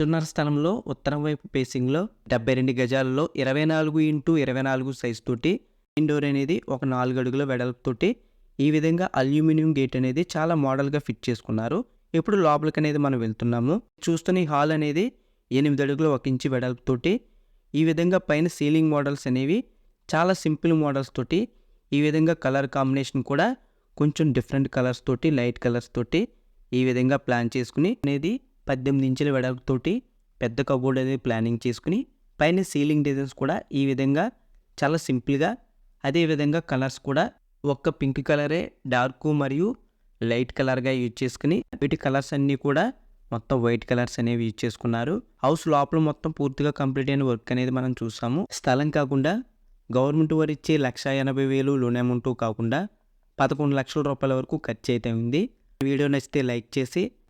రెండున్నర స్థలంలో ఉత్తరం వైపు పేసింగ్లో డెబ్బై రెండు గజాలలో ఇరవై నాలుగు ఇంటూ ఇరవై నాలుగు సైజ్ తోటి ఇండోర్ అనేది ఒక నాలుగు అడుగుల వెడల్పుతోటి ఈ విధంగా అల్యూమినియం గేట్ అనేది చాలా మోడల్గా ఫిట్ చేసుకున్నారు. ఇప్పుడు లోపలికి అనేది మనం వెళ్తున్నాము. చూస్తున్న ఈ హాల్ అనేది ఎనిమిది అడుగుల ఒక ఇంచు వెడల్పుతోటి ఈ విధంగా పైన సీలింగ్ మోడల్స్ అనేవి చాలా సింపుల్ మోడల్స్ తోటి ఈ విధంగా కలర్ కాంబినేషన్ కూడా కొంచెం డిఫరెంట్ కలర్స్ తోటి లైట్ కలర్స్ తోటి ఈ విధంగా ప్లాన్ చేసుకుని అనేది పద్దెనిమిది ఇంచుల వెడల్పుతోటి పెద్ద కబోర్డ్ అనేది ప్లానింగ్ చేసుకుని పైన సీలింగ్ డిజైన్స్ కూడా ఈ విధంగా చాలా సింపుల్గా అదేవిధంగా కలర్స్ కూడా ఒక్క పింక్ కలరే డార్క్ మరియు లైట్ కలర్గా యూజ్ చేసుకుని వీటి కలర్స్ అన్నీ కూడా మొత్తం వైట్ కలర్స్ అనేవి యూజ్ చేసుకున్నారు. హౌస్ లోపల మొత్తం పూర్తిగా కంప్లీట్ అయిన వర్క్ అనేది మనం చూసాము. స్థలం కాకుండా గవర్నమెంట్ వారు ఇచ్చే లక్ష ఎనభై వేలు లోన్ అమౌంట్ కాకుండా పదకొండు లక్షల రూపాయల వరకు ఖర్చు అయితే ఉంది. వీడియో నచ్చితే లైక్ చేసి